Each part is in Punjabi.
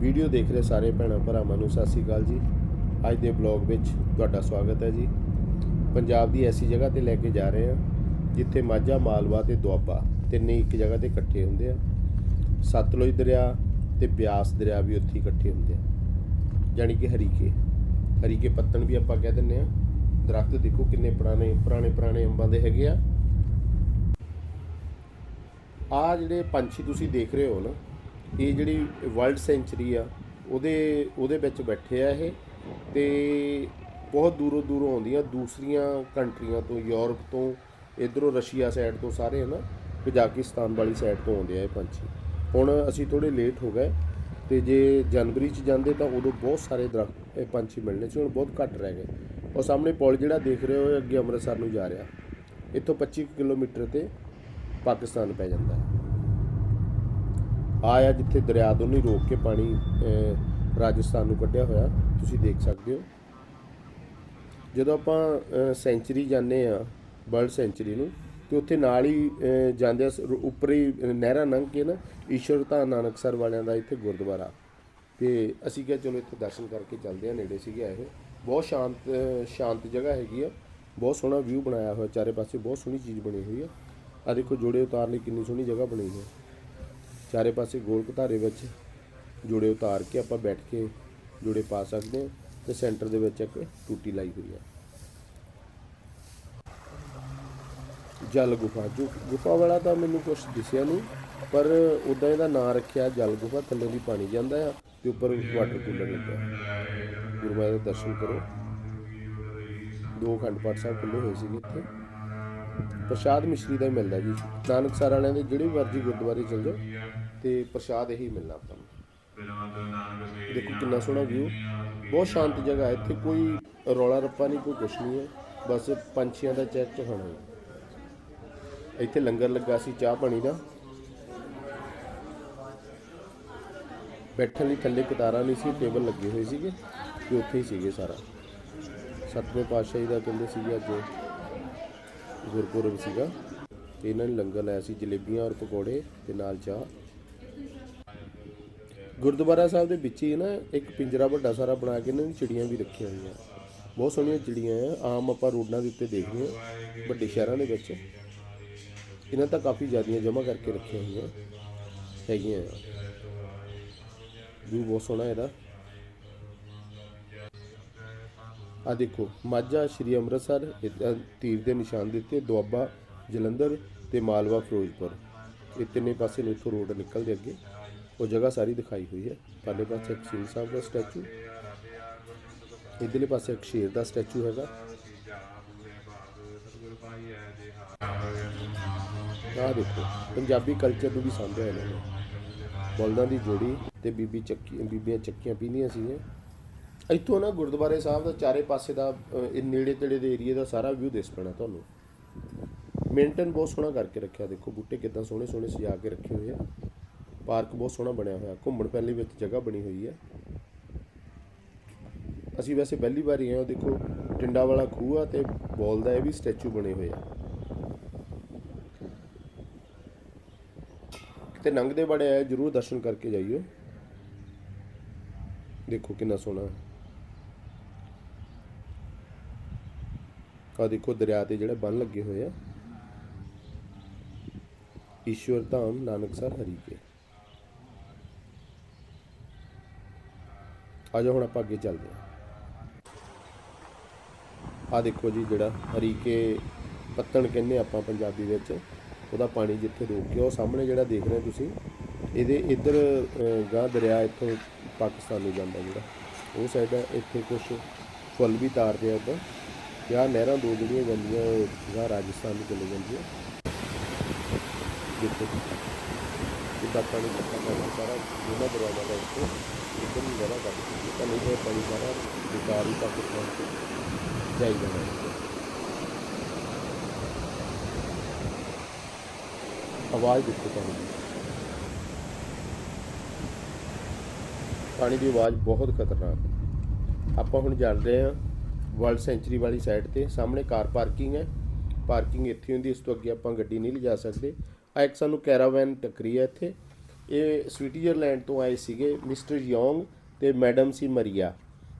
ਵੀਡੀਓ ਦੇਖ ਰਹੇ ਸਾਰੇ ਭੈਣਾਂ ਭਰਾਵਾਂ ਨੂੰ। ਸਤਿ ਸ੍ਰੀ ਅਕਾਲ ਜੀ। ਅੱਜ ਦੇ ਬਲੌਗ ਵਿੱਚ ਤੁਹਾਡਾ ਸਵਾਗਤ ਹੈ ਜੀ। ਪੰਜਾਬ ਦੀ ਐਸੀ ਜਗ੍ਹਾ ਤੇ ਲੈ ਕੇ ਜਾ ਰਹੇ ਹਾਂ, ਜਿੱਥੇ ਮਾਝਾ, ਮਾਲਵਾ ਤੇ ਦੁਆਬਾ ਤਿੰਨੇ ਇੱਕ ਜਗ੍ਹਾ ਤੇ ਇਕੱਠੇ ਹੁੰਦੇ ਆ। ਸਤਲੁਜ ਦਰਿਆ ਤੇ ਬਿਆਸ ਦਰਿਆ ਵੀ ਉੱਥੇ ਇਕੱਠੇ ਹੁੰਦੇ ਆ। ਯਾਨੀ ਕਿ ਹਰੀਕੇ। ਹਰੀਕੇ ਪੱਤਣ ਵੀ ਆਪਾਂ ਕਹਿ ਦਿੰਨੇ ਆ ਦਰਖਤ ਦੇਖੋ ਕਿੰਨੇ ਪੁਰਾਣੇ ਪੁਰਾਣੇ ਪੁਰਾਣੇ ਅੰਬਾਂ ਦੇ ਹੈਗੇ ਆ। ਆ ਜਿਹੜੇ ਪੰਛੀ ਤੁਸੀਂ ਦੇਖ ਰਹੇ ਹੋ ਨਾ ਇਹ ਜਿਹੜੀ ਵਰਲਡ ਸੈਂਚਰੀ ਆ, ਉਹਦੇ ਉਹਦੇ ਵਿੱਚ ਬੈਠੇ ਆ ਇਹ ਤੇ ਬਹੁਤ ਦੂਰੋਂ ਦੂਰੋਂ ਆਉਂਦੀਆਂ ਦੂਸਰੀਆਂ ਕੰਟਰੀਆਂ ਤੋਂ, ਯੂਰਪ ਤੋਂ, ਇਧਰੋਂ ਰਸ਼ੀਆ ਸਾਈਡ ਤੋਂ ਸਾਰੇ ਹਨਾ, ਕਜ਼ਾਕਿਸਤਾਨ ਵਾਲੀ ਸਾਈਡ ਤੋਂ ਆਉਂਦੇ ਆ ਇਹ ਪੰਛੀ। ਹੁਣ ਅਸੀਂ ਥੋੜੇ ਲੇਟ ਹੋ ਗਏ ਤੇ ਜੇ ਜਨਵਰੀ ਚ ਜਾਂਦੇ ਤਾਂ ਉਦੋਂ ਬਹੁਤ ਸਾਰੇ ਦਰਖਤ, ਇਹ ਪੰਛੀ ਮਿਲਣੇ ਸੀ, ਹੁਣ ਬਹੁਤ ਘੱਟ ਰਹਿ ਗਏ। ਉਹ ਸਾਹਮਣੇ ਪੁਲ ਜਿਹੜਾ ਦੇਖ ਰਹੇ ਹੋ ਅੱਗੇ ਅੰਮ੍ਰਿਤਸਰ ਨੂੰ ਜਾ ਰਿਹਾ। ਇੱਥੋਂ 25 ਕੁ ਕਿਲੋਮੀਟਰ ਤੇ ਪਾਕਿਸਤਾਨ ਪੈ ਜਾਂਦਾ ਹੈ। ਆਇਆ ਜਿੱਥੇ ਦਰਿਆ ਦੋਨੇ ਰੋਕ ਕੇ ਪਾਣੀ ਰਾਜਸਥਾਨ ਨੂੰ ਕੱਢਿਆ ਹੋਇਆ, ਤੁਸੀਂ ਦੇਖ ਸਕਦੇ ਹੋ। ਜਦੋਂ ਆਪਾਂ ਸੈਂਚਰੀ ਜਾਂਦੇ ਆ ਵਰਲਡ ਸੈਂਚਰੀ ਨੂੰ, ਤੇ ਉੱਥੇ ਨਾਲ ਹੀ ਜਾਂਦੇ ਆ ਸ- ਉੱਪਰ ਹੀ ਨਹਿਰਾਂ ਲੰਘ ਕੇ ਨਾ, ਈਸ਼ਵਰ ਧਾਮ ਨਾਨਕਸਰ ਵਾਲਿਆਂ ਦਾ ਇੱਥੇ ਗੁਰਦੁਆਰਾ। ਤੇ ਅਸੀਂ ਕਿਹਾ, ਚਲੋ, ਇੱਥੇ ਦਰਸ਼ਨ ਕਰਕੇ ਚੱਲਦੇ ਆ ਨੇੜੇ ਸੀਗੇ ਇਹ। ਬਹੁਤ ਸ਼ਾਂਤ ਸ਼ਾਂਤ ਜਗ੍ਹਾ ਹੈਗੀ ਆ। ਬਹੁਤ ਸੋਹਣਾ ਵਿਊ ਬਣਾਇਆ ਹੋਇਆ, ਚਾਰੇ ਪਾਸੇ ਬਹੁਤ ਸੋਹਣੀ ਚੀਜ਼ ਬਣੀ ਹੋਈ ਆ। ਆ ਦੇਖੋ, ਜੋੜੇ ਉਤਾਰ ਲਈ ਕਿੰਨੀ ਸੋਹਣੀ ਜਗ੍ਹਾ ਬਣੀ ਹੈ ਚਾਰੇ ਪਾਸੇ ਗੋਲ ਘਟਾਰੇ ਵਿੱਚ ਜੋੜੇ ਉਤਾਰ ਕੇ ਆਪਾਂ ਬੈਠ ਕੇ ਜੋੜੇ ਪਾ ਸਕਦੇ ਹਾਂ ਤੇ ਸੈਂਟਰ ਦੇ ਵਿੱਚ ਇੱਕ ਟੂਟੀ ਲਾਈ ਹੋਈ ਹੈ। ਜਲ ਗੁਫਾ, ਜੋ ਗੁਫਾ ਵਾਲਾ ਤਾਂ ਮੈਨੂੰ ਕੁਝ ਦਿਸਿਆ ਨਹੀਂ, ਪਰ ਉਦਾਂ ਇਹਦਾ ਨਾਂ ਰੱਖਿਆ ਜਲ ਗੁਫਾ, ਥੱਲੇ ਦੀ ਪਾਣੀ ਜਾਂਦਾ ਆ ਤੇ ਉੱਪਰ ਵਾਟਰ ਕੂਲਰ ਲੱਗਾ ਗੁਰੂ ਮਹਾਰਾਜ ਦੇ ਦਰਸ਼ਨ ਕਰੋ। ਦੋ ਖੰਡ ਪਾਠ ਸਾਹਿਬ ਖੁੱਲੇ ਹੋਏ ਸੀਗੇ ਇੱਥੇ। ਪ੍ਰਸ਼ਾਦ ਮਿਸ਼ਰੀ ਦਾ ਹੀ ਮਿਲਦਾ ਜੀ। ਨਾਨਕਸਰ ਵਾਲਿਆਂ ਦੇ ਜਿਹੜੇ ਮਰਜ਼ੀ ਗੁਰਦੁਆਰੇ ਚਲ ਜਾਓ, ਤੇ ਪ੍ਰਸ਼ਾਦ ਇਹੀ ਮਿਲਣਾ ਆਪਾਂ ਨੂੰ। ਦੇਖੋ ਕਿੰਨਾ ਸੋਹਣਾ ਵਿਊ ਬਹੁਤ ਸ਼ਾਂਤ ਜਗ੍ਹਾ ਹੈ। ਇੱਥੇ ਕੋਈ ਰੌਲਾ ਰੱਪਾ ਨਹੀਂ, ਕੋਈ ਕੁਛ ਨਹੀਂ ਹੈ। ਬਸ ਪੰਛੀਆਂ ਦਾ ਚੈੱਕ ਹੋਣਾ ਹੈ। ਇੱਥੇ ਲੰਗਰ ਲੱਗਾ ਸੀ, ਚਾਹ ਪਾਣੀ ਦਾ। ਬੈਠਣ ਲਈ ਥੱਲੇ ਕਤਾਰਾਂ ਨਹੀਂ ਸੀ, ਟੇਬਲ ਲੱਗੇ ਹੋਏ ਸੀਗੇ, ਤੇ ਉੱਥੇ ਹੀ ਸੀਗੇ ਸਾਰਾ। ਸਤਵੇਂ ਪਾਤਸ਼ਾਹੀ ਦਾ ਕਹਿੰਦੇ ਸੀਗੇ ਅੱਜ ਗੁਰਪੁਰਬ ਸੀਗਾ। ਤੇ ਇਹਨਾਂ ਨੇ ਲੰਗਰ ਲਾਇਆ ਸੀ, ਜਲੇਬੀਆਂ ਔਰ ਪਕੌੜੇ ਤੇ ਨਾਲ ਚਾਹ। ਗੁਰਦੁਆਰਾ ਸਾਹਿਬ ਦੇ ਵਿੱਚ ਹੀ ਨਾ, ਇੱਕ ਪਿੰਜਰਾ ਵੱਡਾ ਸਾਰਾ ਬਣਾ ਕੇ ਇਹਨਾਂ ਨੇ ਚਿੜੀਆਂ ਵੀ ਰੱਖੀਆਂ ਹੋਈਆਂ। ਬਹੁਤ ਸੋਹਣੀਆਂ ਚਿੜੀਆਂ ਆ, ਆਮ ਆਪਾਂ ਰੋਡਾਂ ਦੇ ਉੱਤੇ ਦੇਖਦੇ ਹਾਂ, ਵੱਡੇ ਸ਼ਹਿਰਾਂ ਦੇ ਵਿੱਚ। ਇਹਨਾਂ ਤਾਂ ਕਾਫੀ ਜ਼ਿਆਦੀਆਂ ਜਮ੍ਹਾਂ ਕਰਕੇ ਰੱਖੀਆਂ ਹੋਈਆਂ ਹੈਗੀਆਂ ਆ। ਵੀ ਬਹੁਤ ਸੋਹਣਾ ਇਹਦਾ। ਆ ਦੇਖੋ, ਮਾਝਾ ਸ਼੍ਰੀ ਅੰਮ੍ਰਿਤਸਰ ਤੀਰ ਦੇ ਨਿਸ਼ਾਨ ਦਿੱਤੇ ਦੁਆਬਾ, ਜਲੰਧਰ ਤੇ ਮਾਲਵਾ, ਫਿਰੋਜ਼ਪੁਰ। ਇਹ ਤਿੰਨੇ ਪਾਸੇ ਨੂੰ ਇੱਥੋਂ ਰੋਡ ਨਿਕਲਦੇ ਅੱਗੇ। ਉਹ ਜਗ੍ਹਾ ਸਾਰੀ ਦਿਖਾਈ ਹੋਈ ਹੈ। ਪਰਲੇ ਪਾਸੇ ਇੱਕ ਸਿੰਘ ਸਾਹਿਬ ਦਾ ਸਟੈਚੂ। ਇਧਰਲੇ ਪਾਸੇ ਇੱਕ ਸ਼ੇਰ ਦਾ ਸਟੈਚੂ ਹੈਗਾ। ਆਹ ਦੇਖੋ, ਪੰਜਾਬੀ ਕਲਚਰ ਨੂੰ ਵੀ ਸਾਂਭਿਆ ਇਹਨਾਂ ਨੇ। ਬਲਦਾਂ ਦੀ ਜੋੜੀ ਤੇ ਬੀਬੀ ਚੱਕੀ, ਬੀਬੀਆਂ ਚੱਕੀਆਂ ਪੀਂਦੀਆਂ ਸੀਗੀਆਂ। ਇੱਥੋਂ ਨਾ ਗੁਰਦੁਆਰੇ ਸਾਹਿਬ ਦਾ ਚਾਰੇ ਪਾਸੇ ਦਾ ਇਹ ਨੇੜੇ ਤੇੜੇ ਦੇ ਏਰੀਆ ਦਾ ਸਾਰਾ ਵਿਊ ਦਿਸ ਪੈਣਾ ਤੁਹਾਨੂੰ। ਮੇਨਟੇਨ ਬਹੁਤ ਸੋਹਣਾ ਕਰਕੇ ਰੱਖਿਆ, ਦੇਖੋ ਬੂਟੇ ਕਿੱਦਾਂ ਸੋਹਣੇ ਸੋਹਣੇ ਸਜਾ ਕੇ ਰੱਖੇ ਹੋਏ ਆ। ਪਾਰਕ ਬਹੁਤ ਸੋਹਣਾ ਬਣਿਆ ਹੋਇਆ, ਘੁੰਮਣ ਫਿਰਨ ਲਈ ਵਿੱਚ ਜਗ੍ਹਾ ਬਣੀ ਹੋਈ ਹੈ। ਅਸੀਂ ਵੈਸੇ ਪਹਿਲੀ ਵਾਰ ਹੀ ਆਏ ਹਾਂ, ਦੇਖੋ ਟਿੰਡਾ ਵਾਲਾ ਖੂਹ ਆ ਤੇ ਬੋਲ ਦਾ ਇਹ ਵੀ ਸਟੈਚੂ ਬਣੇ ਹੋਏ ਆ। ਕਿਤੇ ਲੰਘਦੇ ਬੜੇ ਆਏ, ਜਰੂਰ ਦਰਸ਼ਨ ਕਰਕੇ ਜਾਈਓ। ਦੇਖੋ ਕਿੰਨਾ ਸੋਹਣਾ। ਆ ਦੇਖੋ ਦਰਿਆ ਤੇ ਜਿਹੜੇ ਬੰਨ ਲੱਗੇ ਹੋਏ ਆ। ਈਸ਼ਵਰ ਧਾਮ ਨਾਨਕਸਰ ਹਰੀਕੇ ਆ ਜਾਓ ਹੁਣ ਆਪਾਂ ਅੱਗੇ ਚੱਲਦੇ ਹਾਂ। ਆ ਦੇਖੋ ਜੀ ਜਿਹੜਾ ਹਰੀਕੇ ਪੱਤਣ ਕਹਿੰਦੇ ਆਪਾਂ ਪੰਜਾਬੀ ਵਿੱਚ, ਉਹਦਾ ਪਾਣੀ ਜਿੱਥੇ ਰੋਕ ਕੇ, ਉਹ ਸਾਹਮਣੇ ਜਿਹੜਾ ਦੇਖ ਰਹੇ ਤੁਸੀਂ, ਇਹਦੇ ਇੱਧਰ ਗਾਂ ਦਰਿਆ ਇੱਥੋਂ ਪਾਕਿਸਤਾਨ ਨੂੰ ਜਾਂਦਾ ਜਿਹੜਾ। ਉਹ ਸਾਈਡ ਇੱਥੇ ਕੁਝ ਫੁੱਲ ਵੀ ਤਾਰਦੇ ਆ ਉੱਧਰ। ਜਾਂ ਨਹਿਰਾਂ ਦੋ ਜਿਹੜੀਆਂ ਜਾਂਦੀਆਂ ਜਾਂ ਰਾਜਸਥਾਨ ਨੂੰ ਚਲੇ ਜਾਂਦੀਆਂ। ਦੇਖੋ ਜਿੱਦਾਂ ਪਾਣੀ ਇਕੱਠਾ ਕਰਨਾ ਸਾਰਾ ਦੋਨਾਂ ਦਰਿਆਵਾਂ ਦਾ ਇੱਥੇ ਇੱਧਰ ਨੂੰ ਨਹਿਰਾਂ ਕੱਢ ਦਿੱਤੀ ਨਹੀਂ ਤਾਂ ਪਾਣੀ ਸਾਰਾ ਵਿਕਾਰ ਹੀ ਪਾਕਿਸਤਾਨ ਤੋਂ ਜਾਈ ਜਾਣਾ। ਆਵਾਜ਼ ਦੇਖੋ ਪਾਣੀ ਦੀ ਪਾਣੀ ਦੀ ਆਵਾਜ਼ ਬਹੁਤ ਖਤਰਨਾਕ। ਆਪਾਂ ਹੁਣ ਚੱਲ ਹਾਂ ਵਰਲਡ ਸੈਂਚਰੀ ਵਾਲੀ ਸਾਈਡ ਤੇ ਸਾਹਮਣੇ ਕਾਰ ਪਾਰਕਿੰਗ ਹੈ। ਪਾਰਕਿੰਗ ਇੱਥੇ ਹੁੰਦੀ ਇਸ ਤੋਂ ਅੱਗੇ ਆਪਾਂ ਗੱਡੀ ਨਹੀਂ ਲਿਜਾ ਸਕਦੇ। ਆ ਇੱਕ ਸਾਨੂੰ ਕੈਰਾਵੈਨ ਟੱਕਰੀ ਹੈ ਇੱਥੇ। ਇਹ ਸਵਿਟਜ਼ਰਲੈਂਡ ਤੋਂ ਆਏ ਸੀਗੇ ਮਿਸਟਰ ਯੋਂਗ ਤੇ ਮੈਡਮ ਸੀ ਮਰੀਆ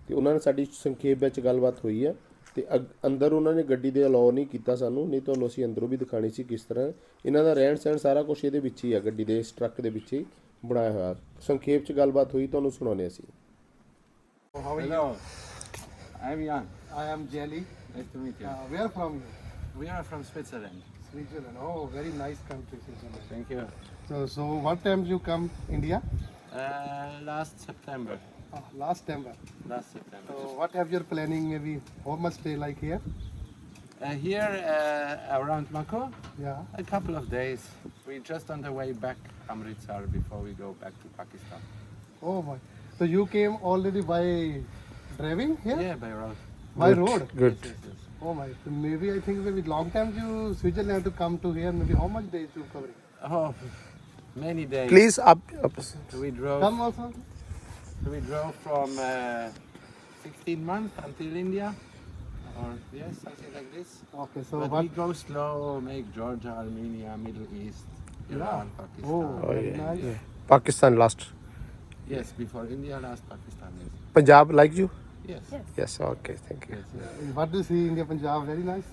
ਤੇ ਉਹਨਾਂ ਨੇ ਸਾਡੀ ਸੰਖੇਪ ਵਿੱਚ ਗੱਲਬਾਤ ਹੋਈ ਆ ਤੇ ਅੰਦਰ ਉਹਨਾਂ ਨੇ ਗੱਡੀ ਦੇ ਅਲਾਉ ਨਹੀਂ ਕੀਤਾ ਸਾਨੂੰ, ਨਹੀਂ ਤੁਹਾਨੂੰ ਅਸੀਂ ਅੰਦਰੋਂ ਵੀ ਦਿਖਾਣੀ ਸੀ ਕਿਸ ਤਰ੍ਹਾਂ। ਇਹਨਾਂ ਦਾ ਰਹਿਣ ਸਹਿਣ ਸਾਰਾ ਕੁਝ ਇਹਦੇ ਵਿੱਚ ਹੀ ਆ, ਗੱਡੀ ਦੇ ਇਸ ਟਰੱਕ ਦੇ ਵਿੱਚ ਹੀ ਬਣਾਇਆ ਹੋਇਆ। ਸੰਖੇਪ ਚ ਗੱਲਬਾਤ ਹੋਈ ਤੁਹਾਨੂੰ ਸੁਣਾਉਂਦੇ ਅਸੀਂ। How are Hello, I'm Jan. I am Jelly. Nice to meet you. Uh, where from you? we are from Switzerland. Switzerland. Oh, very nice country, Switzerland. Thank you. So, so what time you come India? Uh, last September. Uh, last September. Last September. So what have you planning? Maybe how much stay like here? Uh, here uh, around Mako, Yeah. a couple of days. We're just on the way back Amritsar before we go back to Pakistan. Oh my. So you came already by Driving here? Yeah, by road. By Good. road? Good. Oh my, so maybe I think maybe long time you Switzerland have to come to here, maybe how much days you covering? Oh, many days. Please up. up. We drove. Come also. We drove from uh, 16 months until India. Or yes, something like this. Okay, so but what? we go slow, make Georgia, Armenia, Middle East, Iran, yeah. Pakistan. Oh, oh yeah. Nice. yeah. Pakistan last. Yes, before India last Pakistan. Punjab like you? Yes. Yes. Okay. Thank you. Yes, yes. What do you see in India Punjab? Very nice.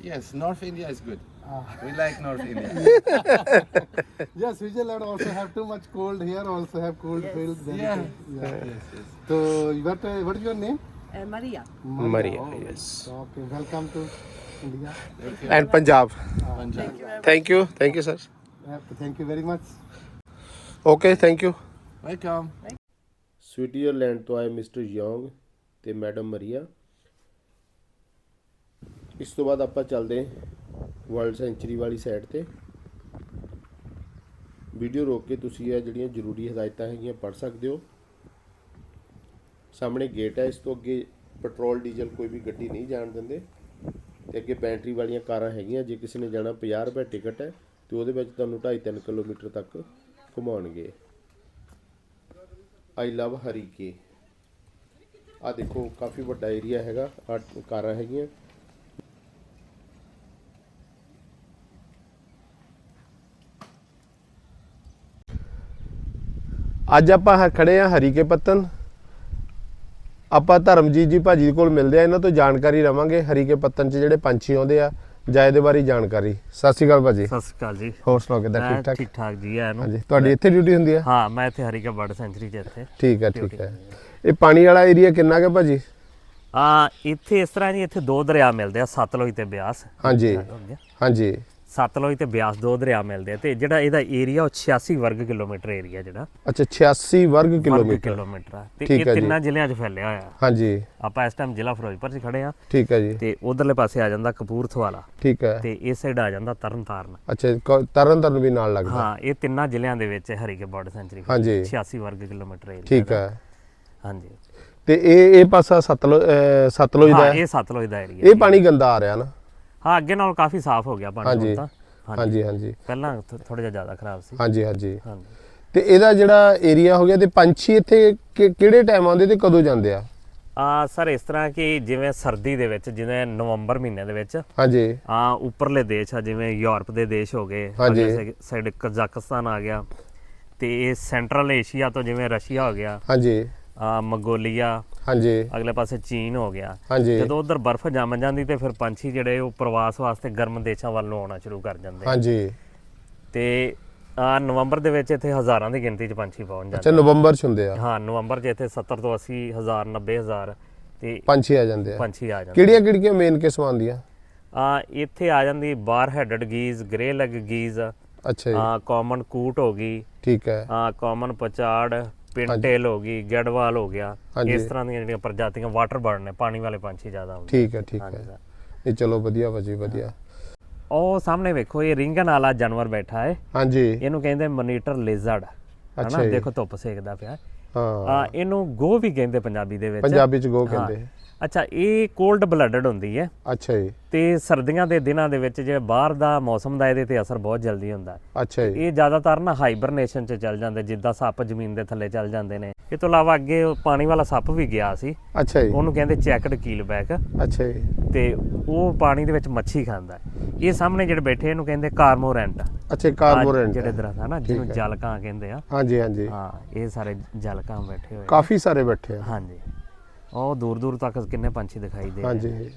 Yes. North India is good. Ah. We like North India. yes, Switzerland also have too much cold. Here also have cold yes. fields. Yeah. yeah. Yes, yes. So, what, uh, what is your name? Uh, Maria. Maria. Maria oh, yes. Okay. Welcome to India. And Punjab. Ah. Punjab. Thank you. Thank you, sir. Thank you very much. Okay. Thank you. Welcome. Switzerland to I, Mr. Young. ਤੇ ਮੈਡਮ ਮਰੀਆ। ਇਸ ਤੋਂ ਬਾਅਦ ਆਪਾਂ ਚੱਲਦੇ ਵਰਲਡ ਸੈਂਚਰੀ ਵਾਲੀ ਸਾਈਡ ਤੇ। ਵੀਡੀਓ ਰੋਕ ਕੇ ਤੁਸੀਂ ਇਹ ਜਿਹੜੀਆਂ ਜ਼ਰੂਰੀ ਹਦਾਇਤਾਂ ਹੈਗੀਆਂ ਪੜ੍ਹ ਸਕਦੇ ਹੋ। ਸਾਹਮਣੇ ਗੇਟ ਹੈ, ਇਸ ਤੋਂ ਅੱਗੇ ਪੈਟਰੋਲ ਡੀਜ਼ਲ ਕੋਈ ਵੀ ਗੱਡੀ ਨਹੀਂ ਜਾਣ ਦਿੰਦੇ। ਤੇ ਅੱਗੇ ਬੈਟਰੀ ਵਾਲੀਆਂ ਕਾਰਾਂ ਹੈਗੀਆਂ, ਜੇ ਕਿਸੇ ਨੇ ਜਾਣਾ 50 ਰੁਪਏ ਟਿਕਟ ਹੈ, ਤੇ ਉਹਦੇ ਵਿੱਚ ਤੁਹਾਨੂੰ 2.5-3 ਕਿਲੋਮੀਟਰ ਤੱਕ ਘੁਮਾਉਣਗੇ। ਆਈ ਲਵ ਹਰੀਕੇ ਆ ਦੇਖੋ ਕਾਫੀ ਵੱਡਾ ਏਰੀਆ ਹੈਗਾ ਆ ਕਾਰਾਂ ਹੈਗੀਆਂ। ਅੱਜ ਆਪਾਂ ਹ- ਖੜੇ ਆ ਹਰੀਕੇ ਪੱਤਨ ਆਪਾਂ ਧਰਮਜੀਤ ਜੀ ਭਾਜੀ ਕੋਲ ਮਿਲਦੇ ਆ ਇਹਨਾਂ ਤੋਂ ਜਾਣਕਾਰੀ ਲਵਾਂਗੇ ਹਰੀਕੇ ਪੱਤਨ 'ਚ ਜਿਹੜੇ ਪੰਛੀ ਆਉਂਦੇ ਆ ਜਾਂ ਇਹਦੇ ਬਾਰੇ ਜਾਣਕਾਰੀ। ਸਤਿ ਸ਼੍ਰੀ ਅਕਾਲ ਭਾਜੀ। ਸਤਿ ਸ਼੍ਰੀ ਅਕਾਲ ਜੀ। ਹੋਰ ਸੁਣਾਓ ਕਿੱਦਾਂ ਠੀਕ ਠਾਕ ਠੀਕ ਠਾਕ ਜੀ ਐ ਨੂੰ। ਹਾਂਜੀ ਤੁਹਾਡੀ ਇੱਥੇ ਡਿਊਟੀ ਹੁੰਦੀ ਹੈ ਹਾਂ ਮੈਂ ਇੱਥੇ ਹਰੀਕਾ ਬਰਡ ਸੈਂਚਰੀ 'ਚ ਇੱਥੇ। ਠੀਕ ਹੈ ਠੀਕ ਹੈ। ਇਹ ਪਾਣੀ ਵਾਲਾ ਏਰੀਆ ਕਿੰਨਾ ਕੁ ਭਾਜੀ? ਆ ਇੱਥੇ ਇਸ ਤਰ੍ਹਾਂ ਜੀ ਇੱਥੇ ਦੋ ਦਰਿਆ ਮਿਲਦੇ ਆ ਸਤਲੁਜ ਤੇ ਬਿਆਸ। ਹਾਂਜੀ। ਹਾਂਜੀ। ਸਤਲੁਜ ਤੇ ਬਿਆਸ ਦੋ ਦਰਿਆ ਮਿਲਦੇ ਆ ਤੇ ਜਿਹੜਾ ਇਹਦਾ ਏਰੀਆ ਉਹ 86 ਵਰਗ ਕਿਲੋਮੀਟਰ ਏਰੀਆ ਜਿਹੜਾ। ਅੱਛਾ 86 ਵਰਗ ਕਿਲੋਮੀਟਰ। ਕਿਲੋਮੀਟਰ ਆ। ਤੇ ਇਹ। ਤਿੰਨਾਂ ਜ਼ਿਲ੍ਹਿਆਂ 'ਚ ਫੈਲਿਆ ਹੋਇਆ। ਹਾਂਜੀ। ਆਪਾਂ ਇਸ ਟਾਈਮ ਜ਼ਿਲ੍ਹਾ ਫਿਰੋਜ਼ਪੁਰ 'ਚ ਖੜੇ ਆ। ਠੀਕ ਹੈ ਜੀ। ਤੇ ਉਧਰਲੇ ਪਾਸੇ ਆ ਜਾਂਦਾ ਕਪੂਰਥਲਾ ਠੀਕ ਹੈ ਤੇ ਇਸ ਸਾਈਡ ਆ ਜਾਂਦਾ ਤਰਨਤਾਰਨ। ਅੱਛਾ ਕ- ਤਰਨ ਤਾਰਨ ਵੀ ਨਾਲ ਲੱਗਦਾ। ਹਾਂ ਇਹ ਤਿੰਨਾਂ ਜ਼ਿਲ੍ਹਿਆਂ ਦੇ ਵਿੱਚ ਹਰੀਕੇ ਬਰਡ ਸੈਂਚਰੀ ਹਾਂਜੀ। 86 ਵਰਗ ਕਿਲੋਮੀਟਰ ਏਰੀਆ ਠੀਕ ਹੈ ਹਾਂਜੀ। ਤੇ ਇਹ ਇਹ ਪਾਸਾ ਸਤਲੁਜ ਸਤਲੁਜ ਦਾ ਹਾਂ ਹੈ। ਇਹ ਸਤਲੁਜ ਦਾ ਏਰੀਆ ਇਹ ਪਾਣੀ ਗੰਦਾ ਆ ਰਿਹਾ ਨਾ। ਹਾਂ ਅੱਗੇ ਨਾਲੋਂ ਕਾਫੀ ਸਾਫ਼ ਹੋ ਗਿਆ ਪਾਣੀ ਹਾਂਜੀ। ਹੁਣ ਤਾਂ। ਹਾਂਜੀ। ਹਾਂਜੀ ਪਹਿਲਾਂ ਥੋੜਾ ਜਿਹਾ ਜ਼ਿਆਦਾ ਖਰਾਬ ਸੀ। ਹਾਂਜੀ ਹਾਂਜੀ। ਹਾਂਜੀ। ਤੇ ਇਹਦਾ ਜਿਹੜਾ ਏਰੀਆ ਹੋ ਗਿਆ ਤੇ ਪੰਛੀ ਇੱਥੇ ਕਿ- ਕਿਹੜੇ ਟਾਈਮ ਆਉਂਦੇ ਤੇ ਕਦੋਂ ਜਾਂਦੇ ਆ? ਆ ਸਰ ਇਸ ਤਰ੍ਹਾਂ ਕਿ ਜਿਵੇਂ ਸਰਦੀ ਦੇ ਵਿੱਚ ਜਿਵੇਂ ਨਵੰਬਰ ਮਹੀਨੇ ਦੇ ਵਿੱਚ ਹਾਂਜੀ। ਆ ਉੱਪਰਲੇ ਦੇਸ਼ ਆ ਜਿਵੇਂ ਯੂਰਪ ਦੇ ਦੇਸ਼ ਹੋ ਗਏ ਹਾਂਜੀ। ਅਗਲੇ ਸਾਈਡ ਕਜ਼ਾਕਿਸਤਾਨ ਆ ਗਿਆ ਤੇ ਇਹ ਸੈਂਟਰਲ ਏਸ਼ੀਆ ਤੋਂ ਜਿਵੇਂ ਰਸ਼ੀਆ ਹੋ ਗਿਆ ਹਾਂਜੀ। ਮੰਗੋਲੀਆ ਹਾਂਜੀ। ਅਗਲੇ ਪਾਸੇ ਚੀਨ ਹੋ ਗਿਆ। ਹਾਂਜੀ। ਜਦੋਂ ਉਧਰ ਬਰਫ਼ ਜੰਮ ਜਾਂਦੀ ਤੇ ਫਿਰ ਪੰਛੀ ਜਿਹੜੇ ਉਹ ਪ੍ਰਵਾਸ ਵਾਸਤੇ ਗਰਮ ਦੇਸ਼ਾਂ ਵੱਲ ਨੂੰ ਆਉਣਾ ਸ਼ੁਰੂ ਕਰ ਜਾਂਦੇ। ਹਾਂਜੀ। ਤੇ ਆ ਨਵੰਬਰ ਦੇ ਵਿੱਚ ਇੱਥੇ ਹਜ਼ਾਰਾਂ ਦੀ ਗਿਣਤੀ 'ਚ ਪੰਛੀ ਪਹੁੰਚ ਜਾਂਦੇ ਅੱਛਾ ਨਵੰਬਰ ਚ ਹੁੰਦੇ ਆ। ਹਾਂ ਨਵੰਬਰ 'ਚ ਇੱਥੇ 70 ਤੋਂ 80 ਹਜ਼ਾਰ 90 ਹਜ਼ਾਰ ਤੇ ਪੰਛੀ ਆ ਜਾਂਦੇ ਆ। ਪੰਛੀ ਆ ਜਾਂਦੇ ਕਿਹੜੀਆਂ ਕਿਹੜੀਆਂ ਮੇਨ ਕਿਸਮਾਂ ਆਉਂਦੀਆਂ ਆ ਇੱਥੇ ਆ ਜਾਂਦੀ bar headed geese greylag geese ਅੱਛਾ ਜੀ। ਆ ਕਾਮਨ ਕੂਟ ਹੋ ਗਈ ਠੀਕ ਹੈ। ਆ ਕਾਮਨ ਪਚਾੜ ਪਿੰਟੇਲ ਹੋ ਗਈ ਗੈਡਵਾਲ ਹੋ ਗਿਆ। ਇਸ ਤਰ੍ਹਾਂ ਦੀਆਂ ਜਿਹੜੀਆਂ ਪ੍ਰਜਾਤੀਆਂ ਵਾਟਰ ਬਰਡ ਨੇ ਪਾਣੀ ਵਾਲੇ ਪੰਛੀ ਜ਼ਿਆਦਾ ਹੁੰਦੇ ਠੀਕ ਹੈ ਠੀਕ ਹੈ। ਇਹ ਚਲੋ ਵਧੀਆ ਭਾਜੀ ਵਧੀਆ। ਉਹ ਸਾਹਮਣੇ ਵੇਖੋ ਇਹ ਰਿੰਗਨ ਵਾਲਾ ਜਾਨਵਰ ਬੈਠਾ ਹੈ। ਹਾਂਜੀ। ਇਹਨੂੰ ਕਹਿੰਦੇ ਮੋਨੀਟਰ ਲਿਜ਼ਰਡ। ਅੱਛਾ। ਦੇਖੋ ਧੁੱਪ ਸੇਕਦਾ ਪਿਆ। ਹਾਂ। ਇਹਨੂੰ ਗੋ ਵੀ ਕਹਿੰਦੇ ਪੰਜਾਬੀ ਦੇ ਵਿੱਚ। ਪੰਜਾਬੀ ਚ ਗੋ। ਕਹਿੰਦੇ। ਅੱਛਾ ਇਹ ਕੋਲਡ ਬਲੱਡਡ ਹੁੰਦੀ ਹੈ। ਅੱਛਾ ਜੀ। ਤੇ ਸਰਦੀਆਂ ਦੇ ਦਿਨਾਂ ਦੇ ਵਿੱਚ ਜੇ ਬਾਹਰ ਦਾ ਮੌਸਮ ਦਾ ਇਹਦੇ ਤੇ ਅਸਰ ਬਹੁਤ ਜਲਦੀ ਹੁੰਦਾ। ਅੱਛਾ ਜੀ। ਇਹ ਜ਼ਿਆਦਾਤਰ ਨਾ ਹਾਈਬਰਨੇਸ਼ਨ 'ਚ ਚੱਲ ਜਾਂਦੇ ਜਿੱਦਾਂ ਸੱਪ ਜ਼ਮੀਨ ਦੇ ਥੱਲੇ ਚੱਲ ਜਾਂਦੇ ਨੇ। ਇਹ ਤੋਂ ਇਲਾਵਾ ਅੱਗੇ ਪਾਣੀ ਵਾਲਾ ਸੱਪ ਵੀ ਗਿਆ ਸੀ। ਅੱਛਾ ਜੀ। ਉਹਨੂੰ ਕਹਿੰਦੇ ਚੈਕਡ ਕੀਲਬੈਕ ਅੱਛਾ ਜੀ। ਤੇ ਉਹ ਪਾਣੀ ਦੇ ਵਿੱਚ ਮੱਛੀ ਖਾਂਦਾ। ਇਹ ਸਾਹਮਣੇ ਜਿਹੜੇ ਬੈਠੇ ਇਹਨੂੰ ਕਹਿੰਦੇ ਕਾਰਮੋਰੈਂਟ ਅੱਛਾ ਕਾਰਬੋਰੈਂਟ ਜਿਹੜੇ ਦਰਖਤ ਆ ਨਾ ਜਿਹਨੂੰ। ਜਲਕਾਂ ਕਹਿੰਦੇ ਆ। ਹਾਂਜੀ ਹਾਂਜੀ। ਹਾਂ ਇਹ ਸਾਰੇ ਜਲਕਾਂ ਬੈਠੇ ਹੋਏ। ਕਾਫੀ ਸਾਰੇ ਬੈਠੇ ਆ। ਹਾਂਜੀ। ਉਹ ਦੂਰ ਦੂਰ ਤੱਕ ਕਿੰਨੇ ਪੰਛੀ ਦਿਖਾਈ ਦੇ ਰਹੇ ਆ। ਹਾਂਜੀ।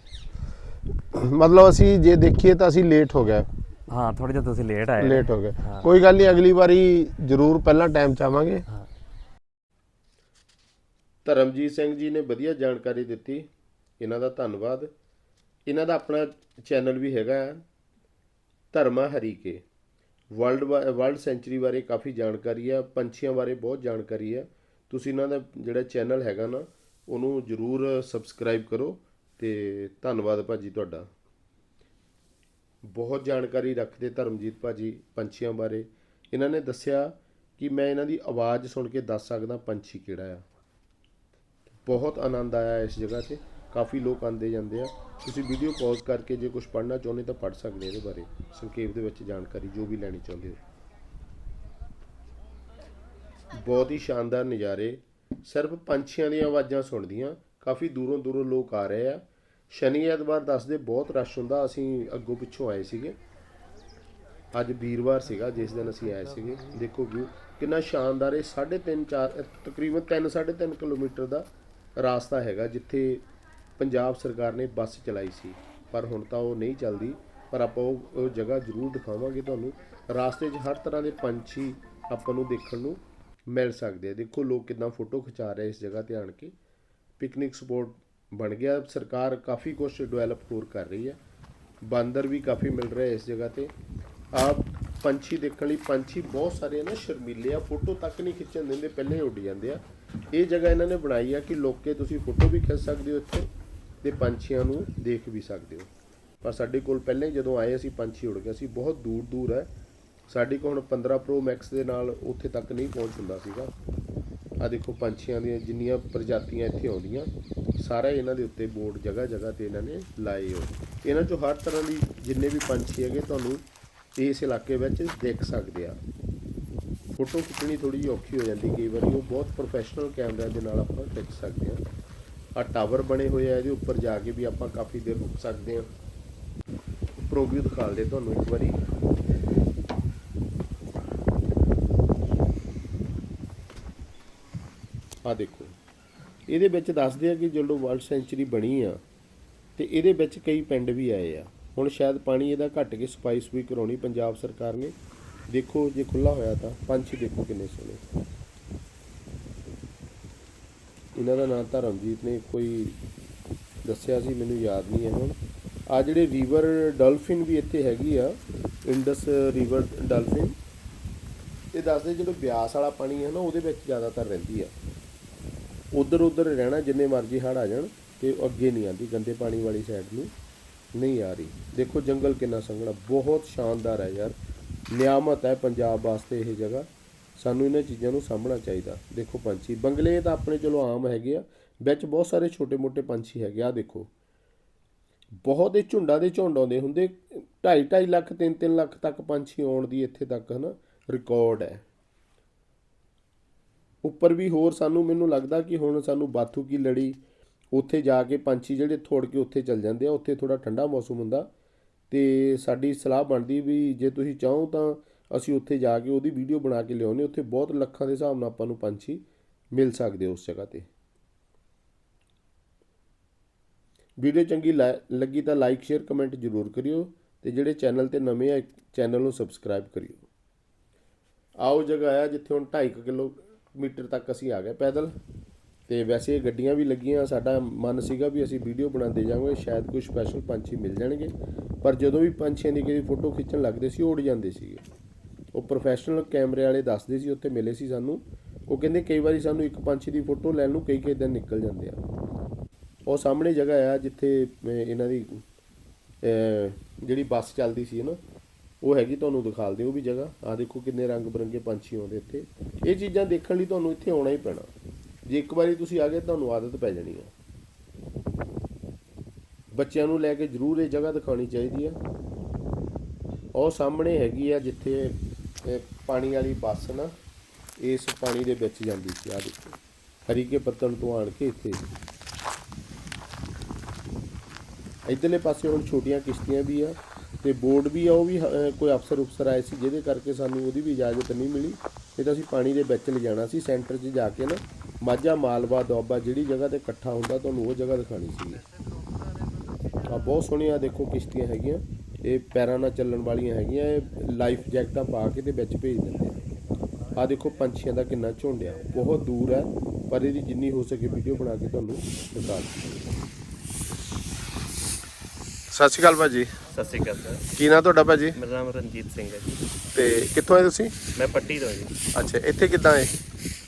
ਮਤਲਬ ਅਸੀਂ ਜੇ ਦੇਖੀਏ ਤਾਂ ਅਸੀਂ ਲੇਟ ਹੋ ਗਏ। ਹਾਂ ਥੋੜੇ ਜਿਹਾ ਤੁਸੀਂ ਲੇਟ ਆਏ ਲੇਟ ਹੋ ਗਏ। ਹਾਂ। ਕੋਈ ਗੱਲ ਨਹੀਂ ਅਗਲੀ ਵਾਰੀ ਜ਼ਰੂਰ ਪਹਿਲਾਂ ਟਾਈਮ ਚਾਹਾਂਗੇ ਧਰਮਜੀਤ ਸਿੰਘ ਜੀ ਨੇ ਵਧੀਆ ਜਾਣਕਾਰੀ ਦਿੱਤੀ। ਇਹਨਾਂ ਦਾ ਧੰਨਵਾਦ। ਇਹਨਾਂ ਦਾ ਆਪਣਾ ਚੈਨਲ ਵੀ ਹੈਗਾ ਹੈ, Dharma Harike. World world century ਬਾਰੇ ਕਾਫੀ ਜਾਣਕਾਰੀ ਹੈ। ਪੰਛੀਆਂ ਬਾਰੇ ਬਹੁਤ ਜਾਣਕਾਰੀ ਹੈ। ਤੁਸੀਂ ਇਹਨਾਂ ਦਾ ਜਿਹੜਾ ਚੈਨਲ ਹੈਗਾ ਨਾ, ਉਹਨੂੰ ਜਰੂਰ ਸਬਸਕ੍ਰਾਈਬ ਕਰੋ ਤੇ ਧੰਨਵਾਦ ਭਾਜੀ ਤੁਹਾਡਾ। ਬਹੁਤ ਜਾਣਕਾਰੀ ਰੱਖਦੇ ਧਰਮਜੀਤ ਭਾਜੀ ਪੰਛੀਆਂ ਬਾਰੇ। ਇਹਨਾਂ ਨੇ ਦੱਸਿਆ ਕਿ ਮੈਂ ਇਹਨਾਂ ਦੀ ਆਵਾਜ਼ ਸੁਣ ਕੇ ਦੱਸ ਸਕਦਾ ਪੰਛੀ ਕਿਹੜਾ ਆ। ਬਹੁਤ ਆਨੰਦ ਆਇਆ ਇਸ ਜਗ੍ਹਾ ਤੇ। ਕਾਫੀ ਲੋਕ ਆਉਂਦੇ ਜਾਂਦੇ ਆ। ਤੁਸੀਂ ਵੀਡੀਓ ਪੌਜ਼ ਕਰਕੇ ਜੇ ਕੁਝ ਪੜ੍ਹਨਾ ਚਾਹੁੰਦੇ ਤਾਂ ਪੜ੍ਹ ਸਕਦੇ ਇਹਦੇ ਬਾਰੇ। ਸੰਖੇਪ ਦੇ ਵਿੱਚ ਜਾਣਕਾਰੀ ਜੋ ਵੀ ਲੈਣੀ ਚਾਹੁੰਦੇ ਹੋ। ਬਹੁਤ ਹੀ ਸ਼ਾਨਦਾਰ ਨਜ਼ਾਰੇ। ਸਿਰਫ ਪੰਛੀਆਂ ਦੀਆਂ ਆਵਾਜ਼ਾਂ ਸੁਣਦੀਆਂ, ਕਾਫੀ ਦੂਰੋਂ ਦੂਰੋਂ ਲੋਕ ਆ ਰਹੇ ਆ। ਸ਼ਨੀ ਐਤਵਾਰ ਦੱਸਦੇ ਬਹੁਤ ਰਸ਼ ਹੁੰਦਾ, ਅਸੀਂ ਅੱਗੋਂ ਪਿੱਛੋਂ ਆਏ ਸੀਗੇ। ਅੱਜ ਵੀਰਵਾਰ ਸੀਗਾ, ਜਿਸ ਦਿਨ ਅਸੀਂ ਆਏ ਸੀਗੇ। ਦੇਖੋ ਵਿਊ, ਕਿੰਨਾ ਸ਼ਾਨਦਾਰ ਹੈ 3.5 4 ਤਕਰੀਬਨ 3 3.5 ਕਿਲੋਮੀਟਰ ਦਾ ਰਾਸਤਾ ਹੈਗਾ, ਜਿੱਥੇ ਪੰਜਾਬ ਸਰਕਾਰ ਨੇ ਬੱਸ ਚਲਾਈ ਸੀ। ਪਰ ਹੁਣ ਤਾਂ ਉਹ ਨਹੀਂ ਚੱਲਦੀ। ਪਰ ਆਪਾਂ ਉਹ ਉਹ ਜਗ੍ਹਾ ਜ਼ਰੂਰ ਦਿਖਾਵਾਂਗੇ ਤੁਹਾਨੂੰ। ਰਾਸਤੇ 'ਚ ਹਰ ਤਰ੍ਹਾਂ ਦੇ ਪੰਛੀ ਆਪਾਂ ਨੂੰ ਦੇਖਣ ਨੂੰ ਮਿਲ ਸਕਦੇ ਆ। ਦੇਖੋ ਲੋਕ ਕਿਦਾਂ ਫੋਟੋ ਖਿਚਾ ਰਹੇ ਇਸ ਜਗ੍ਹਾ ਤੇ ਆਣ ਕੇ। ਪਿਕਨਿਕ ਸਪੌਟ ਬਣ ਗਿਆ। ਸਰਕਾਰ ਕਾਫੀ ਕੁਝ ਡਿਵੈਲਪ ਹੋਰ ਕਰ ਰਹੀ ਹੈ ਬਾਂਦਰ ਵੀ ਕਾਫੀ ਮਿਲ ਰਹੇ ਇਸ ਜਗ੍ਹਾ ਤੇ। ਆਪ ਪੰਛੀ ਦੇਖਣ ਲਈ ਪੰਛੀ ਬਹੁਤ ਸਾਰੇ ਆ ਨਾ ਸ਼ਰਮੀਲੇ ਆ। ਫੋਟੋ ਤੱਕ ਨਹੀਂ ਖਿੱਚਣ ਦਿੰਦੇ, ਪਹਿਲੇ ਹੀ ਉੱਡ ਜਾਂਦੇ ਆ। ਇਹ ਜਗ੍ਹਾ ਇਹਨਾਂ ਨੇ ਬਣਾਈ ਆ ਕਿ ਲੋਕੇ ਤੁਸੀਂ ਫੋਟੋ ਵੀ ਖਿੱਚ ਸਕਦੇ ਹੋ ਇੱਥੇ ਤੇ ਪੰਛੀਆਂ ਨੂੰ ਦੇਖ ਵੀ ਸਕਦੇ ਹੋ। ਪਰ ਸਾਡੇ ਕੋਲ ਪਹਿਲੇ ਜਦੋਂ ਆਏ ਅਸੀਂ, ਪੰਛੀ ਉੜ ਗਏ। ਸੀ ਬਹੁਤ ਦੂਰ ਦੂਰ ਹੈ ਸਾਡੇ ਕੋਲ ਹੁਣ 15 ਪ੍ਰੋ ਮੈਕਸ ਦੇ ਨਾਲ ਉੱਥੇ ਤੱਕ ਨਹੀਂ ਪਹੁੰਚ ਹੁੰਦਾ ਸੀਗਾ। ਆ ਦੇਖੋ, ਪੰਛੀਆਂ ਦੀਆਂ ਜਿੰਨੀਆਂ ਪ੍ਰਜਾਤੀਆਂ ਇੱਥੇ ਆਉਂਦੀਆਂ, ਸਾਰਾ ਇਹਨਾਂ ਦੇ ਉੱਤੇ ਬੋਰਡ ਜਗ੍ਹਾ ਜਗ੍ਹਾ ਤੇ ਇਹਨਾਂ ਨੇ ਲਾਏ ਹੋ ਇਹਨਾਂ ਚੋਂ ਹਰ ਤਰ੍ਹਾਂ ਦੀ ਜਿੰਨੇ ਵੀ ਪੰਛੀ ਹੈਗੇ, ਤੁਹਾਨੂੰ ਇਸ ਇਲਾਕੇ ਵਿੱਚ ਦੇਖ ਸਕਦੇ ਆ। ਫੋਟੋ ਖਿੱਚਣੀ ਥੋੜੀ ਜਿਹੀ ਔਖੀ ਹੋ ਜਾਂਦੀ ਕਈ ਵਾਰੀ, ਉਹ ਬਹੁਤ ਪ੍ਰੋਫੈਸ਼ਨਲ ਕੈਮਰਾ ਦੇ ਨਾਲ ਆਪਾਂ ਖਿੱਚ ਸਕਦੇ ਆ। ਆ ਟਾਵਰ ਬਣੇ ਹੋਏ ਆ, ਇਹਦੇ ਉੱਪਰ ਜਾ ਕੇ ਵੀ ਆਪਾਂ ਕਾਫੀ ਦੇਰ ਰੁਕ ਸਕਦੇ ਆ। ਉੱਪਰੋਂ ਦਿਖਾ ਦਿਖਾਲ ਤੁਹਾਨੂੰ ਇੱਕ ਵਾਰੀ। ਆ ਦੇਖੋ। ਇਹਦੇ ਵਿੱਚ ਦੱਸਦੇ ਆ ਕਿ ਜਦੋਂ ਵਰਲਡ ਸੈਂਚਰੀ ਬਣੀ ਆ, ਤੇ ਇਹਦੇ ਵਿੱਚ ਕਈ ਪਿੰਡ ਵੀ ਆਏ ਆ। ਹੁਣ ਸ਼ਾਇਦ ਪਾਣੀ ਇਹਦਾ ਘੱਟ ਕੇ ਸਫ਼ਾਈ ਸੁਈ ਕਰਾਉਣੀ ਪੰਜਾਬ ਸਰਕਾਰ ਨੇ। ਦੇਖੋ, ਜੇ ਖੁੱਲਾ ਹੋਇਆ ਤਾਂ ਪੰਛੀ ਦੇਖੋ ਕਿੰਨੇ ਸੋਹਣੇ। ਇਹਨਾਂ ਦਾ ਨਾਮ ਧਰਮਜੀਤ ਨੇ, ਕੋਈ ਦੱਸਿਆ ਸੀ, ਮੈਨੂੰ ਯਾਦ ਨਹੀਂ ਹੈ ਹੁਣ। ਆ ਜਿਹੜੇ ਰਿਵਰ ਡਾਲਫਿਨ ਵੀ ਇੱਥੇ ਹੈਗੀ ਆ ਇੰਡਸ ਰਿਵਰ ਡਾਲਫਿਨ ਇਹ ਦੱਸਦੇ ਜਦੋਂ ਬਿਆਸ ਵਾਲਾ ਪਾਣੀ ਹੈ ਨਾ, ਉਹਦੇ ਵਿੱਚ ਜ਼ਿਆਦਾਤਰ ਰਹਿੰਦੀ ਆ। ਉਧਰ ਉਧਰ ਰਹਿਣਾ, ਜਿੰਨੇ ਮਰਜ਼ੀ ਹੜ ਆ ਜਾਣ, ਤੇ ਉਹ ਅੱਗੇ ਨਹੀਂ ਆਂਦੀ ਗੰਦੇ ਪਾਣੀ ਵਾਲੀ ਸਾਈਡ ਨੂੰ ਨਹੀਂ ਆ ਰਹੀ। ਦੇਖੋ ਜੰਗਲ ਕਿੰਨਾ ਸੰਘਣਾ, ਬਹੁਤ ਸ਼ਾਨਦਾਰ ਹੈ ਯਾਰ। ਨਿਆਮਤ ਹੈ ਪੰਜਾਬ ਵਾਸਤੇ ਇਹ ਜਗ੍ਹਾ। ਸਾਨੂੰ ਇਹਨਾਂ ਚੀਜ਼ਾਂ ਨੂੰ ਸਾਂਭਣਾ ਚਾਹੀਦਾ। ਦੇਖੋ ਪੰਛੀ। ਬੰਗਲੇ ਤਾਂ ਆਪਣੇ ਚਲੋ ਆਮ ਹੈਗੇ ਆ। ਵਿੱਚ ਬਹੁਤ ਸਾਰੇ ਛੋਟੇ-ਮੋਟੇ ਪੰਛੀ ਹੈਗੇ ਆ ਦੇਖੋ। ਬਹੁਤ ਹੀ ਝੁੰਡਾਂ ਦੇ ਝੁੰਡ ਆਉਂਦੇ ਹੁੰਦੇ। 2.5 2.5 ਲੱਖ 3-3 ਲੱਖ ਤੱਕ ਪੰਛੀ ਆਉਣ ਦੀ ਇੱਥੇ ਤੱਕ ਹਨਾ ਰਿਕਾਰਡ ਹੈ। ਉੱਪਰ ਵੀ ਹੋਰ ਸਾਨੂੰ ਮੈਨੂੰ ਲੱਗਦਾ ਕਿ ਹੁਣ ਸਾਨੂੰ ਬਾਥੂ ਕੀ ਲੜੀ, ਉੱਥੇ ਜਾ ਕੇ ਪੰਛੀ ਜਿਹੜੇ ਥੋੜ ਕੇ ਉੱਥੇ ਚੱਲ ਜਾਂਦੇ ਆ, ਉੱਥੇ ਥੋੜਾ ਠੰਡਾ ਮੌਸਮ ਹੁੰਦਾ। ਤੇ ਸਾਡੀ ਸਲਾਹ ਬਣਦੀ ਵੀ ਜੇ ਤੁਸੀਂ ਚਾਹੋ ਤਾਂ ਅਸੀਂ ਉੱਥੇ ਜਾ ਕੇ ਉਹਦੀ ਵੀਡੀਓ ਬਣਾ ਕੇ ਲਿਆਉਨੇ ਉੱਥੇ ਬਹੁਤ ਲੱਖਾਂ ਦੇ ਹਿਸਾਬ ਨਾਲ ਆਪਾਂ ਨੂੰ ਪੰਛੀ ਮਿਲ ਸਕਦੇ ਉਸ ਜਗ੍ਹਾ ਤੇ। ਵੀਡੀਓ ਚੰਗੀ ਲਾ- ਲੱਗੀ ਤਾਂ ਲਾਈਕ, ਸ਼ੇਅਰ, ਕਮੈਂਟ ਜ਼ਰੂਰ ਕਰਿਓ ਤੇ ਜਿਹੜੇ ਚੈਨਲ ਤੇ ਨਵੇਂ ਆ, ਚੈਨਲ ਨੂੰ ਸਬਸਕ੍ਰਾਈਬ ਕਰਿਓ। ਆਓ ਜਗ੍ਹਾ ਆ ਜਿੱਥੇ ਹੁਣ 2.5 ਮੀਟਰ ਤੱਕ ਅਸੀਂ ਆ ਗਏ ਪੈਦਲ। ਤੇ ਵੈਸੇ ਗੱਡੀਆਂ ਵੀ ਲੱਗੀਆਂ, ਸਾਡਾ ਮਨ ਸੀਗਾ ਵੀ ਅਸੀਂ ਵੀਡੀਓ ਬਣਾਉਂਦੇ ਜਾਵਾਂਗੇ, ਸ਼ਾਇਦ ਕੋਈ ਸਪੈਸ਼ਲ ਪੰਛੀ ਮਿਲ ਜਾਣਗੇ। ਪਰ ਜਦੋਂ ਵੀ ਪੰਛੀਆਂ ਦੀ ਕੋਈ ਫੋਟੋ ਖਿੱਚਣ ਲੱਗਦੇ ਸੀ, ਉਹ ਉੜ ਜਾਂਦੇ ਸੀਗੇ। ਉਹ ਪ੍ਰੋਫੈਸ਼ਨਲ ਕੈਮਰੇ ਵਾਲੇ ਦੱਸਦੇ ਸੀ, ਉੱਥੇ ਮਿਲੇ ਸੀ ਸਾਨੂੰ। ਉਹ ਕਹਿੰਦੇ ਕਈ ਵਾਰੀ ਸਾਨੂੰ ਇੱਕ ਪੰਛੀ ਦੀ ਫੋਟੋ ਲੈਣ ਨੂੰ ਕਈ ਕਈ ਦਿਨ ਨਿਕਲ ਜਾਂਦੇ ਆ। ਉਹ ਸਾਹਮਣੇ ਜਗ੍ਹਾ ਆ, ਜਿੱਥੇ ਇਹਨਾਂ ਦੀ ਜਿਹੜੀ ਬੱਸ ਚੱਲਦੀ ਸੀ ਨਾ? ਉਹ ਹੈਗੀ ਤੁਹਾਨੂੰ ਦਿਖਾ ਦਿਓ ਉਹ ਵੀ ਜਗ੍ਹਾ। ਆ ਦੇਖੋ ਕਿੰਨੇ ਰੰਗ ਬਰੰਗੇ ਪੰਛੀ ਆਉਂਦੇ ਇੱਥੇ। ਇਹ ਚੀਜ਼ਾਂ ਦੇਖਣ ਲਈ ਤੁਹਾਨੂੰ ਇੱਥੇ ਆਉਣਾ ਹੀ ਪੈਣਾ। ਜੇ ਇੱਕ ਵਾਰੀ ਤੁਸੀਂ ਆ ਗਏ, ਤੁਹਾਨੂੰ ਆਦਤ ਪੈ ਜਾਣੀ ਆ। ਬੱਚਿਆਂ ਨੂੰ ਲੈ ਕੇ ਜ਼ਰੂਰ ਇਹ ਜਗ੍ਹਾ ਦਿਖਾਉਣੀ ਚਾਹੀਦੀ ਆ। ਉਹ ਸਾਹਮਣੇ ਹੈਗੀ ਆ ਜਿੱਥੇ ਪਾਣੀ ਵਾਲੀ ਬੱਸ ਨਾ, ਇਸ ਪਾਣੀ ਦੇ ਵਿੱਚ ਜਾਂਦੀ ਸੀ। ਆ ਦੇਖੋ ਹਰੀਕੇ ਪੱਤਣ ਤੋਂ ਆਣ ਕੇ ਇੱਥੇ। ਇਧਰਲੇ ਪਾਸੇ ਹੁਣ ਛੋਟੀਆਂ ਕਿਸ਼ਤੀਆਂ ਵੀ ਆ। ਤੇ ਬੋਰਡ ਵੀ ਆ ਉਹ ਵੀ ਅਹ, ਕੋਈ ਅਫਸਰ ਉਫਸਰ ਆਏ ਸੀ ਜਿਹਦੇ ਕਰਕੇ ਸਾਨੂੰ ਉਹਦੀ ਵੀ ਇਜਾਜ਼ਤ ਨਹੀਂ ਮਿਲੀ। ਇਹ ਤਾਂ ਅਸੀਂ ਪਾਣੀ ਦੇ ਵਿੱਚ ਲਿਜਾਣਾ ਸੀ ਸੈਂਟਰ 'ਚ ਜਾ ਕੇ ਨਾ ਮਾਝਾ ਮਾਲਵਾ ਦੁਆਬਾ ਜਿਹੜੀ ਜਗ੍ਹਾ ਤੇ ਇਕੱਠਾ ਹੁੰਦਾ ਤੁਹਾਨੂੰ ਉਹ ਜਗ੍ਹਾ ਦਿਖਾਣੀ ਸੀ। ਆ ਬਹੁਤ ਸੋਹਣੀਆਂ ਦੇਖੋ ਕਿਸ਼ਤੀਆਂ ਹੈਗੀਆਂ ਇਹ ਪੈਰਾਂ ਨਾਲ ਚੱਲਣ ਵਾਲੀਆਂ ਹੈਗੀਆਂ ਇਹ ਲਾਈਫ ਜੈਕਟਾਂ ਪਾ ਕੇ ਤੇ ਵਿੱਚ ਭੇਜ ਦਿੰਦੇ ਆ ਆ ਦੇਖੋ ਪੰਛੀਆਂ ਦਾ ਕਿੰਨਾ ਝੁੰਡਿਆ ਬਹੁਤ ਦੂਰ ਹੈ ਪਰ ਇਹਦੀ ਜਿੰਨੀ ਹੋ ਸਕੇ ਵੀਡੀਓ ਬਣਾ ਕੇ ਤੁਹਾਨੂੰ ਦਿਖਾ ਦਿੱਤੀ ਸਤਿ ਸ਼੍ਰੀ ਅਕਾਲ ਭਾਜੀ। ਸਤਿ ਸ਼੍ਰੀ ਅਕਾਲ ਸਰ। ਕੀ ਨਾਂ ਤੁਹਾਡਾ ਭਾਜੀ? ਮੇਰਾ ਨਾਮ ਰਣਜੀਤ ਸਿੰਘ ਹੈ ਜੀ। ਤੇ ਕਿੱਥੋਂ ਆਏ ਤੁਸੀਂ? ਮੈਂ ਪੱਟੀ ਤੋਂ ਜੀ। ਅੱਛਾ ਇੱਥੇ ਕਿੱਦਾਂ ਹੈ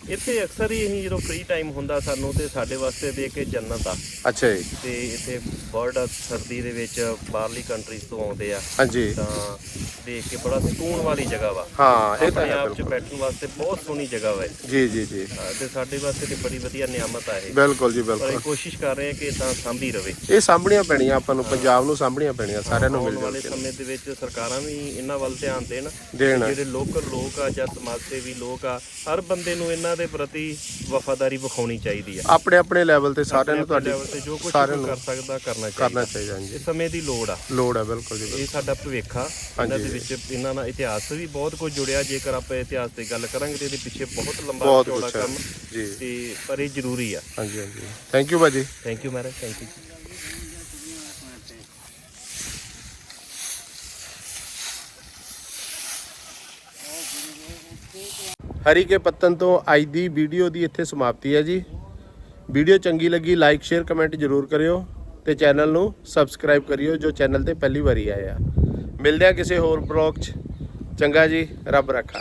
ਇੱਥੇ ਅਕਸਰ ਹੀ ਅਸੀਂ ਜਦੋਂ ਫ੍ਰੀ ਟਾਈਮ ਹੁੰਦਾ ਸਾਨੂੰ ਤੇ ਸਾਡੇ ਵਾਸਤੇ ਤੇ ਇੱਕ ਜੰਨਤ ਆ। ਅੱਛਾ ਜੀ। ਤੇ ਇੱਥੇ ਬਰਡ ਸਰਦੀ ਦੇ ਵਿੱਚ ਬਾਹਰਲੀ ਕੰਟਰੀਜ਼ ਤੋਂ ਆਉਂਦੇ ਆ। ਹਾਂਜੀ। ਤਾਂ ਦੇਖ ਕੇ ਬੜਾ ਸਕੂਨ ਵਾਲੀ ਜਗ੍ਹਾ ਵਾ। ਹਾਂ ਇਹ ਤਾਂ ਆਪਣੇ ਹੈ ਆਪ 'ਚ ਬਿਲਕੁਲ। ਬੈਠਣ ਵਾਸਤੇ ਬਹੁਤ ਸੋਹਣੀ ਜਗ੍ਹਾ ਵਾ ਇਹ। ਜੀ ਜੀ ਜੀ। ਹਾਂ, ਤੇ ਸਾਡੇ ਵਾਸਤੇ ਤੇ ਬੜੀ ਵਧੀਆ ਨਿਆਮਤ ਆ ਇਹ। ਬਿਲਕੁਲ ਜੀ ਪਰ ਅਸੀਂ ਬਿਲਕੁਲ। ਕੋਸ਼ਿਸ਼ ਕਰ ਰਹੇ ਹਾਂ ਕਿ ਇਦਾਂ ਸਾਂਭੀ ਰਵੇ। ਇਹ ਸਾਂਭਣੀਆਂ ਪੈਣੀਆਂ ਆਪਾਂ ਨੂੰ ਪੰਜਾਬ ਨੂੰ ਸਾਂਭਣੀਆਂ ਪੈਣੀਆਂ ਸਾਰਿਆਂ ਨੂੰ ਆਉਣ ਮਿਲ ਵਾਲੇ ਸਮੇਂ ਦੇ ਵਿੱਚ ਸਰਕਾਰਾਂ ਵੀ ਇਹਨਾਂ ਵੱਲ ਧਿਆਨ ਦੇਣ ਦੇਣ। ਜਿਹੜੇ ਲੋਕਲ ਲੋਕ ਆ ਜਾਂ ਸਮਾਜ ਸੇਵੀ ਲੋਕ ਆ ਹਰ ਬੰਦੇ ਨੂੰ ਇਹਨਾਂ ਦੇ ਪ੍ਰਤੀ ਵਫਾਦਾਰੀ ਵਿਖਾਉਣੀ ਚਾਹੀਦੀ ਆ। ਆਪਣੇ ਆਪਣੇ ਲੈਵਲ ਤੇ ਸਾਰਿਆਂ ਨੂੰ ਤੁਹਾਡੀ level ਤੇ ਜੋ ਕੁਝ ਕਰ ਸਕਦਾ ਕਰਨਾ ਕਰਨਾ ਚਾਹੀਦਾ। ਚਾਹੀਦਾ ਜੀ ਇਸ ਸਮੇਂ ਦੀ ਲੋੜ ਆ। ਲੋੜ ਹੈ ਬਿਲਕੁਲ ਜੀ। ਇਹ ਸਾਡਾ ਭਵਿੱਖ ਆ ਇਹਨਾਂ ਦੇ ਵਿੱਚ ਇਹਨਾਂ ਨਾਲ ਇਤਿਹਾਸ ਵੀ ਬਹੁਤ ਕੁਝ ਜੁੜਿਆ। ਜੇਕਰ ਆਪਾਂ ਇਤਿਹਾਸ ਦੀ ਗੱਲ ਕਰਾਂਗੇ ਤੇ ਇਹਦੇ ਪਿੱਛੇ ਬਹੁਤ ਲੰਬਾ ਬਹੁਤ ਚੌੜਾ ਕੁਛ ਹੈ। ਕੰਮ ਜੀ। ਤੇ ਪਰ ਇਹ ਜ਼ਰੂਰੀ ਆ। ਹਾਂਜੀ ਹਾਂਜੀ। ਥੈਂਕ ਯੂ ਭਾਜੀ। ਥੈਂਕ ਯੂ ਮਹਾਰਾਜ thank you Harike Pattan ਤੋਂ ਅੱਜ ਦੀ ਵੀਡੀਓ ਦੀ ਇੱਥੇ ਸਮਾਪਤੀ ਹੈ ਜੀ। ਵੀਡੀਓ ਚੰਗੀ ਲੱਗੀ ਲਾਈਕ ਸ਼ੇਅਰ ਕਮੈਂਟ ਜ਼ਰੂਰ ਕਰਿਓ ਤੇ ਚੈਨਲ ਨੂੰ ਸਬਸਕ੍ਰਾਈਬ ਕਰਿਓ ਜੋ ਚੈਨਲ ਤੇ ਪਹਿਲੀ ਵਾਰੀ ਆਏ ਆ। ਮਿਲਦੇ ਆ ਕਿਸੇ ਹੋਰ ਬਲੌਗ 'ਚ। ਚੰਗਾ ਜੀ ਰੱਬ ਰੱਖਾ।